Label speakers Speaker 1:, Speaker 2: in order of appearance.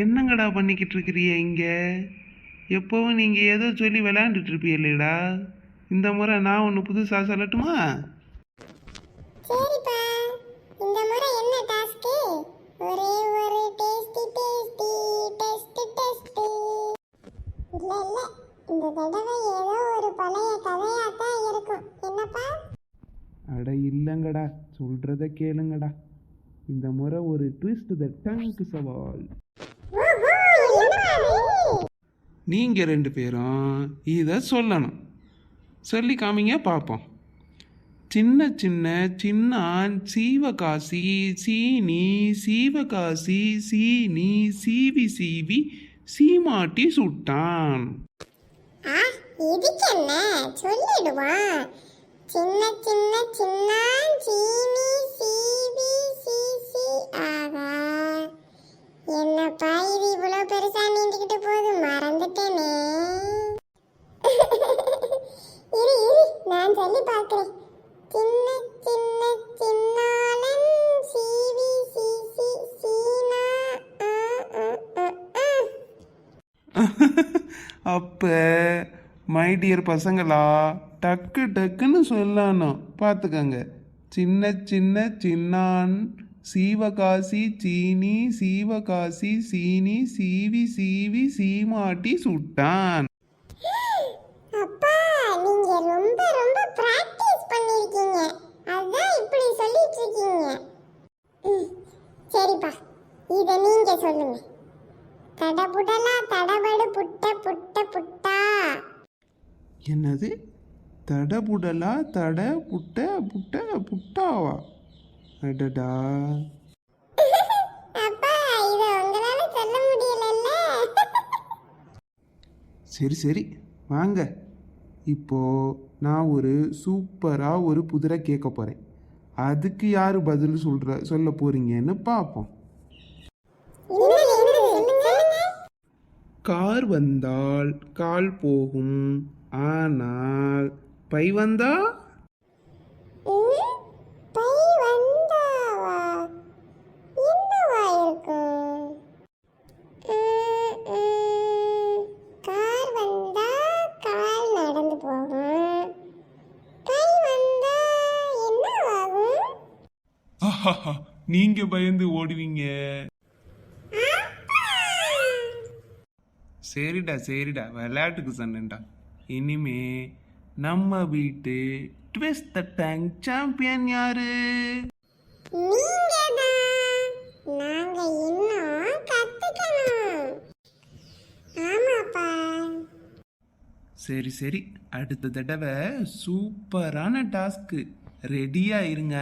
Speaker 1: என்னங்கடா பண்ணிக்கிட்டு இருக்கிறீங்க இங்கே? எப்போவும் நீங்கள் ஏதோ சொல்லி விளையாண்டுட்டு இருப்பீங்களேடா இந்த முறை நான் ஒன்று புதுசாக சொல்லட்டுமா?
Speaker 2: சரிப்பா. இந்த முறை என்ன டாஸ்க் ஒரே ஒரு டேஸ்டி டேஸ்டி டெஸ்ட் டெஸ்ட். இல்ல இல்ல. இந்த தடவை ஏதோ ஒரு பழைய கதையா தான் இருக்கும். என்னப்பா?
Speaker 1: அட இல்லைங்கடா சொல்றத கேளுங்கடா. இந்த முறை ஒரு ட்விஸ்ட் த டங்க் சவால்.
Speaker 2: ஓஹோ என்ன அது?
Speaker 1: நீங்க ரெண்டு பேரும் இதை சொல்லணும். சொல்லி காமிங்க பார்ப்போம் சின்ன சின்ன சின்னான் சீவகாசி சீனி சீவகாசி சீனி சீவி சீவி சீமாட்டி சுட்டான்.
Speaker 2: ஆ இதுக்கு என்ன சொல்லிடுவான் சின்ன சின்ன சின்னான் சீனி சீவி சீசி ஆகா. என்னப்பா இது இவ்வளோ பெருசா நீண்டுக்கிட்டு போகுது? மறந்துட்டேனே. இரு இரு நான் சொல்லி பார்க்கிறேன் சின்ன சின்ன சின்னாலன் சீவி சீசி சீனா ஆ, ஆ, ஆ.
Speaker 1: அப்போ மை டியர் பசங்களா டக்கு டக்குன்னு சொல்லணும். பார்த்துக்கங்க சின்ன சின்ன சின்னான் சீவகாசி சீனி சீவகாசி சீனி சீவி சீவி சீமாட்டி சுட்டான்.
Speaker 2: அப்பா நீங்க ரொம்ப ரொம்ப பிராக்டிஸ் பண்ணிருக்கீங்க. அதான் இப்படி சொல்லிட்டு இருக்கீங்க ம், சரிப்பா. இத நீங்க சொல்லுங்க. தடபுடலா தடபடு புட்ட புட்ட புட்டா
Speaker 1: என்னது? தடபுடலா தட புட்ட புட்ட புட்டாவா? அடடா. சரி சரி. வாங்க. இப்போ நான் ஒரு சூப்பரா ஒரு புதிரை கேட்க போறேன். அதுக்கு யாரு பதில் சொல்ற சொல்ல போறீங்கன்னு பார்ப்போம்
Speaker 2: என்னது, என்னது? சொல்லுங்க
Speaker 1: கார் வந்தால் கால் போகும். ஆனால் பை வந்தா?
Speaker 2: ம், பை வந்தாவா என்னவா இருக்கும் ம், ம், கார் வந்தா கால் நடந்து போகும் பை வந்தா என்னவாகும்
Speaker 1: ஆஹாஹா, நீங்க பயந்து ஓடுவீங்க சரிடா சரிடா. விளையாட்டுக்கு சொன்னேன்டா. இனிமே நம்ம வீட்டு ட்விஸ்ட் த டேங்க் சாம்பியன் யாரு?
Speaker 2: நாங்க இன்னும் கத்துக்கணும். ஆமாப்பா.
Speaker 1: சரி சரி. அடுத்த தடவை சூப்பரான டாஸ்க்கு. ரெடியா இருங்க.